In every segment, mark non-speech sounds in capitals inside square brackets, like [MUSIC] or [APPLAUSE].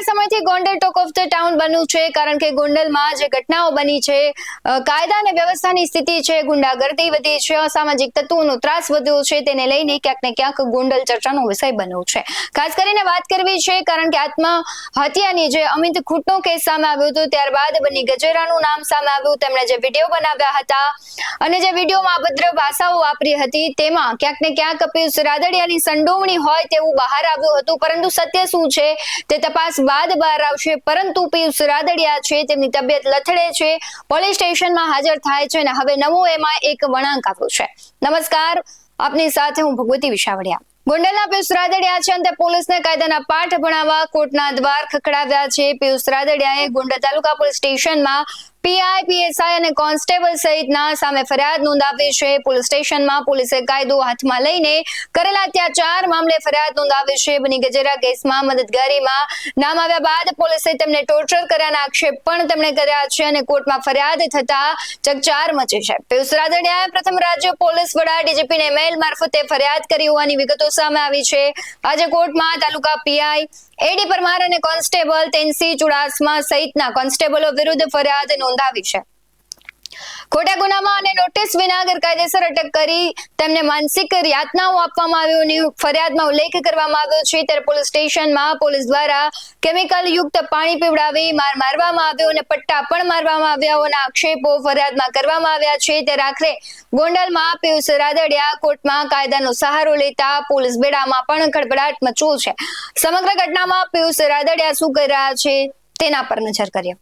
કેટલાય સમયથી Gondal talk of the town બન્યું છે, કારણ કે ગોંડલમાં જે ઘટનાઓ બની છે કાયદા અને વ્યવસ્થાની સ્થિતિ છે, ગુંડાગર્દી વધી છે, અસામાજિક તત્વોનો ત્રાસ વધ્યો છે, તેને લઈને ક્યાંક ને ક્યાંક ગોંડલ ચર્ચાનો વિષય બન્યો છે. ખાસ કરીને વાત કરવી છે, કારણ કે આત્મહત્યાની જે અમિત ખૂટનો કેસ સામે આવ્યો હતો, ત્યારબાદ બની ગજેરાનું નામ સામે આવ્યું, તેમણે જે વીડિયો બનાવ્યા હતા અને જે વિડીયોમાં અભદ્ર ભાષાઓ વાપરી હતી, તેમાં ક્યાંક ને ક્યાંક પિયુષ રાદડિયાની સંડોવણી હોય તેવું બહાર આવ્યું હતું, પરંતુ સત્ય શું છે, તે તપાસ બાદ બહાર આવશે, પરંતુ પિયુષ રાદડિયા છે, તેમની તબિયત લથડે છે, પોલીસ સ્ટેશનમાં હાજર થાય છે અને હવે નવો એમાં એક વળાંક આવ્યો છે. નમસ્કાર, આપની સાથે હું ભગવતી વિશાવડિયા. ગોંડલના પિયુષ રાદડિયા છે અને તે પોલીસને કાયદાના પાઠ ભણાવવા, કોર્ટના દ્વાર ખખડાવ્યા છે. પિયુષ રાદડિયાએ ગોંડલ તાલુકા પોલીસ સ્ટેશનમાં પીઆઈ પીએસઆઈ અને કોન્સ્ટેબલ સહિતના સામે ફરિયાદ નોંધાવી છે. પોલીસ સ્ટેશનમાં પોલીસે કાયદો હાથમાં લઈને કરેલા અત્યાચાર મામલે ફરિયાદ નોંધાવી છે. બની ગજેરા કેસમાં મદદગારીમાં નામ આવ્યા બાદ પોલીસે તેમને ટોર્ચર કર્યાના આક્ષેપ પણ તેમણે કર્યા છે અને કોર્ટમાં ફરિયાદ થતા ચકચાર મચી છે. પિયુષ રાદડિયાએ પ્રથમ રાજ્ય પોલીસ વડા ડીજીપીને મેલ મારફતે ફરિયાદ કરી હોવાની વિગતો સામે આવી છે. આજે કોર્ટમાં તાલુકા પીઆઈ એડી પરમાર અને કોન્સ્ટેબલ તેનસી ચુડાસમા સહિતના કોન્સ્ટેબલો વિરુદ્ધ ફરિયાદ નોંધાવી છે. ખોટા ગુનામાં અને નોટિસ વિના ગેરકાયદેસર અટક કરી તેમને માનસિક યાતનાઓ આપવામાં આવ્યોની ફરિયાદમાં ઉલ્લેખ કરવામાં આવ્યો છે. ત્યારે પોલીસ સ્ટેશનમાં પોલીસ દ્વારા કેમિકલ યુક્ત પાણી પીવડાવી માર મારવામાં આવ્યો અને પટ્ટા પણ મારવામાં આવ્યા હોવાના આક્ષેપો ફરિયાદમાં કરવામાં આવ્યા છે. ત્યારે આખરે ગોંડલમાં પિયુષ રાદડિયા કોર્ટમાં કાયદાનો સહારો લેતા પોલીસ બેડામાં પણ ખડબડાટ મચ્યો છે. સમગ્ર ઘટનામાં પિયુષ રાદડિયા શું કરી રહ્યા છે તેના પર નજર કરીએ.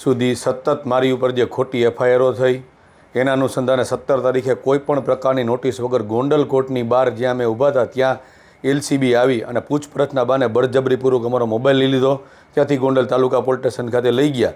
સુધી સતત મારી ઉપર જે ખોટી એફઆઈઆરો થઈ, એના અનુસંધાને સત્તર તારીખે કોઈ પણ પ્રકારની નોટિસ વગર ગોંડલ કોર્ટની બહાર જ્યાં અમે ઊભા હતા, ત્યાં એલસીબી આવી અને પૂછપરછના બાને બળજબરીપૂર્વક અમારો મોબાઈલ લઈ લીધો. ત્યાંથી ગોંડલ તાલુકા પોલીસ સ્ટેશન ખાતે લઈ ગયા.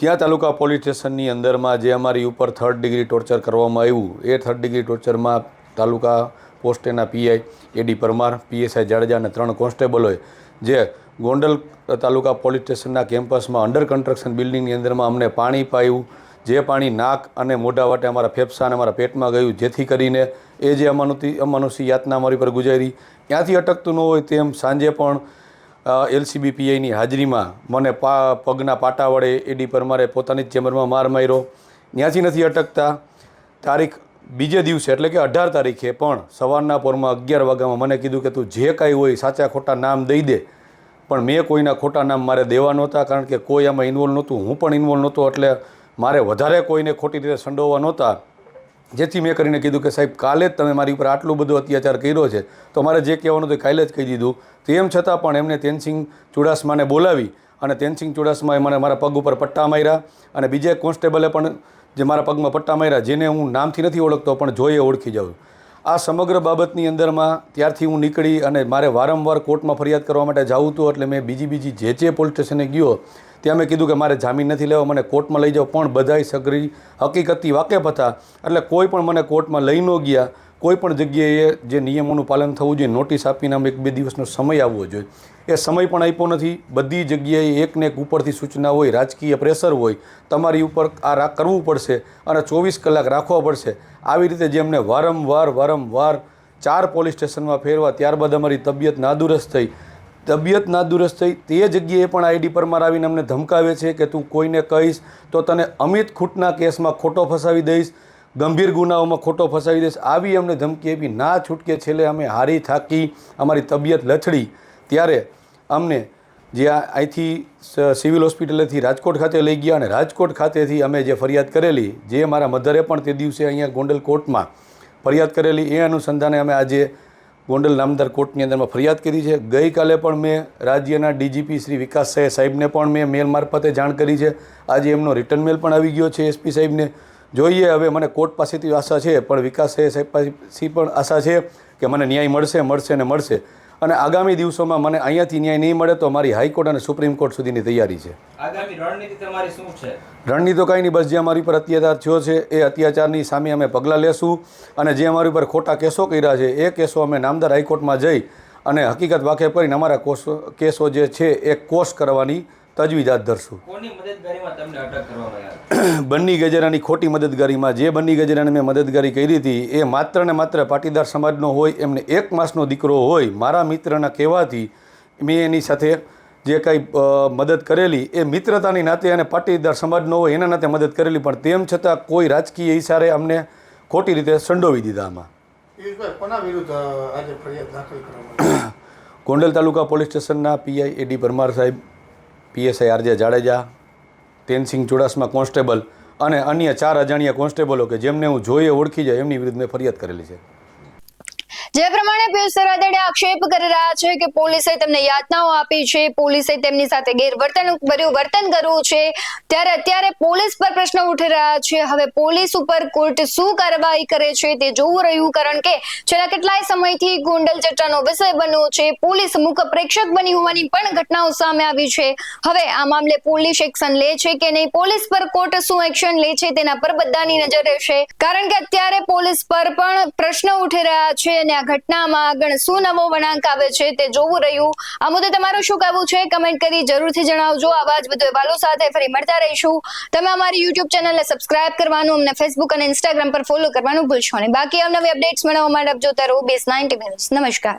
ત્યાં તાલુકા પોલીસ સ્ટેશનની અંદરમાં જે અમારી ઉપર થર્ડ ડિગ્રી ટોર્ચર કરવામાં આવ્યું, એ થર્ડ ડિગ્રી ટોર્ચરમાં taluka પોસ્ટેના PI AD Parmar, PSI Jadeja અને ત્રણ કોન્સ્ટેબલોએ જે ગોંડલ તાલુકા પોલીસ સ્ટેશનના કેમ્પસમાં અંડર કન્સ્ટ્રક્શન બિલ્ડિંગની અંદરમાં અમને પાણી પાયું, જે પાણી નાક અને મોઢા વાટે અમારા ફેફસા અને અમારા પેટમાં ગયું, જેથી કરીને એ જે અમાનુતિ અમાનુષી યાતના અમારી પર ગુજારી. ત્યાંથી અટકતું ન હોય તેમ સાંજે પણ એલસીબી પીઆઈની હાજરીમાં મને પા, પગના પાટા વડે એડી પરમારે પોતાની જ ચેમ્બરમાં માર માર્યો. ત્યાંથી નથી અટકતા. તારીખ બીજે દિવસે, એટલે કે અઢાર તારીખે પણ સવારના પોરમાં અગિયાર વાગ્યામાં મને કીધું કે તું જે કાંઈ હોય સાચા ખોટા નામ દઈ દે. પણ મેં કોઈના ખોટા નામ મારે દેવા નહોતા, કારણ કે કોઈ આમાં ઇન્વોલ્વ નહોતું. હું પણ ઇન્વોલ્વ નહોતો, એટલે મારે વધારે કોઈને ખોટી રીતે સંડોવા નહોતા. જેથી મેં કરીને કીધું કે સાહેબ, કાલે જ તમે મારી ઉપર આટલું બધું અત્યાચાર કર્યો છે, તો મારે જે કહેવાનું હતું કાલે જ કહી દીધું. તેમ છતાં પણ એમને તેનસિંગ ચુડાસમાને બોલાવી અને તેનસિંગ ચુડાસમાએ મને મારા પગ ઉપર પટ્ટા માર્યા અને બીજા કોન્સ્ટેબલે પણ જે મારા પગમાં પટ્ટા માર્યા, જેને હું નામથી નથી ઓળખતો, પણ જોઈએ ઓળખી જાઉં. આ સમગ્ર બાબતની અંદરમાં ત્યારથી હું નીકળી અને મારે વારંવાર કોર્ટમાં ફરિયાદ કરવા માટે જાવું હતું એટલે મેં બીજી બીજી જે જે પોલીસ સ્ટેશને ગયો ત્યાં મેં કીધું કે મારે જામીન નથી લેવા, મને કોર્ટમાં લઈ જાઓ, પણ બધાય સગરી હકીકતથી વાકેફ હતા. એટલે કોઈ પણ મને કોર્ટમાં લઈ ન ગયા, કોઈ પણ જગ્યાએ જે નિયમોનું પાલન થવું જોઈએ, નોટિસ આપીને આમ એક બે દિવસનો સમય આવવો જોઈએ. એ સમય પણ આપ્યો નથી. બધી જગ્યાએ એકને એક ઉપરથી સૂચના હોય, રાજકીય પ્રેશર હોય, તમારી ઉપર આ રા કરવું પડશે અને ચોવીસ કલાક રાખવા પડશે. આવી રીતે જે અમને વારંવાર વારંવાર ચાર પોલીસ સ્ટેશનમાં ફેરવા, ત્યારબાદ અમારી તબિયત નાદુરસ્ત થઈ. તબિયત નાદુરસ્ત થઈ, તે જગ્યાએ પણ આઈડી પરમાર આવીને અમને ધમકાવે છે કે તું કોઈને કહીશ તો તને અમિત ખૂટના કેસમાં ખોટો ફસાવી દઈશ, ગંભીર ગુનાઓમાં ખોટો ફસાવી દઈશ, આવી અમને ધમકી આપી. ના છૂટકે છેલ્લે અમે હારી થાકી, અમારી તબિયત લથડી. ત્યારે અમને જે અહીંથી સિવિલ હોસ્પિટલેથી રાજકોટ ખાતે લઈ ગયા અને રાજકોટ ખાતેથી અમે જે ફરિયાદ કરેલી, જે મારા મધરે પણ તે દિવસે અહીંયા ગોંડલ કોર્ટમાં ફરિયાદ કરેલી, એ અનુસંધાને અમે આજે ગોંડલ નામદાર કોર્ટની અંદરમાં ફરિયાદ કરી છે. ગઈકાલે પણ મેં રાજ્યના ડીજીપી શ્રી વિકાસ સાહેબ સાહેબને પણ મેં મેલ મારફતે જાણ કરી છે. આજે એમનો રિટર્ન મેલ પણ આવી ગયો છે એસપી સાહેબને. જોઈએ હવે મને કોર્ટ પાસેથી આશા છે, પણ વિકાસ સાહેબ પાસેથી પણ આશા છે કે મને ન્યાય મળશે મળશે ને મળશે. અને આગામી દિવસોમાં મને અહીંયાથી ન્યાય નહીં મળે તો મારી હાઈકોર્ટ અને સુપ્રીમ કોર્ટ સુધીની તૈયારી છે. આગામી રણનીતિ તમારી શું છે? રણની તો કાંઈ નહીં બસ જે અમારી પર અત્યાચાર થયો છે એ અત્યાચારની સામે અમે પગલાં લેશું અને જે અમારી પર ખોટા કેસો કર્યા છે એ કેસો અમે નામદાર હાઈકોર્ટમાં જઈ અને હકીકત વાકેફ કરીને અમારા કોસો કેસો જે છે એ કોષ કરવાની તજવીજ હાથ ધરશું કોની મદદગારીમાં તમને અટક કરવામાં આવી [CLEARS THROAT] બન્ની ગજેરાની ખોટી મદદગારીમાં જે બન્ની ગજેરાને મેં મદદગારી કરી હતી એ માત્ર ને માત્ર પાટીદાર સમાજનો હોય એમને એક માસનો દીકરો હોય મારા મિત્રના કહેવાથી મેં એની સાથે જે કંઈ મદદ કરેલી એ મિત્રતાની નાતે અને પાટીદાર સમાજનો હોય એના નાતે મદદ કરેલી પણ તેમ છતાં કોઈ રાજકીય ઈશારે અમને ખોટી રીતે સંડોવી દીધા આમાં. પિયુષભાઈ કોના વિરુદ્ધ અ, આજે ફરિયાદ દાખલ કરવામાં આવી? [CLEARS THROAT] ગોંડલ તાલુકા પોલીસ સ્ટેશનના પીઆઈ એડી પરમાર સાહેબ PSI RJ Jadeja, Tensinh Chudasama constable અને અન્ય ચાર અજાણ્યા કોન્સ્ટેબલો કે જેમને હું જોઈએ ઓળખી જાય એમની વિરુદ્ધ મેં ફરિયાદ કરેલી છે. જે પ્રમાણે પિયુષ સરાદડે આક્ષેપ કરી રહ્યા છે કે પોલીસે તેમને યાતનાઓ આપી છે, પોલીસે તેમની સાથે ગેરવર્તન ભર્યું વર્તન કરવું છે, ત્યારે અત્યારે પોલીસ પર પ્રશ્ન ઉઠી રહ્યા છે. હવે પોલીસ ઉપર કોર્ટ શું કાર્યવાહી કરે છે તે જોવું રહ્યું, કારણ કે છેલ્લા કેટલાય સમયથી ગોંડલ ચર્ચાનો વિષય બન્યો છે. પોલીસ મુખ પ્રેક્ષક બની હોવાની પણ ઘટનાઓ સામે આવી છે. હવે આ મામલે પોલીસ એક્શન લે છે કે નહીં? પોલીસ પર કોર્ટ શું એક્શન લે છે તેના પર બધાની નજર રહેશે. કારણ કે અત્યારે પોલીસ પર પણ પ્રશ્ન ઉઠી રહ્યા છે અને ઘટનામાં આગળ શું નવો વળાંક આવે છે તે જોવું રહ્યું. આ મુદ્દે તમારું શું કહેવું છે? કમેન્ટ કરી જરૂરથી જણાવજો. આવા જ બધો અહેવાલો સાથે ફરી મળતા રહીશું. તમે અમારી યુટ્યુબ ચેનલને સબસ્ક્રાઇબ કરવાનું, અમને ફેસબુક અને ઇન્સ્ટાગ્રામ પર ફોલો કરવાનું ભૂલશો નહીં. બાકી અવનવી અપડેટ્સ મેળવવા માટે આપ જોતા રહો. બેસ નાઇન્ટી નમસ્કાર.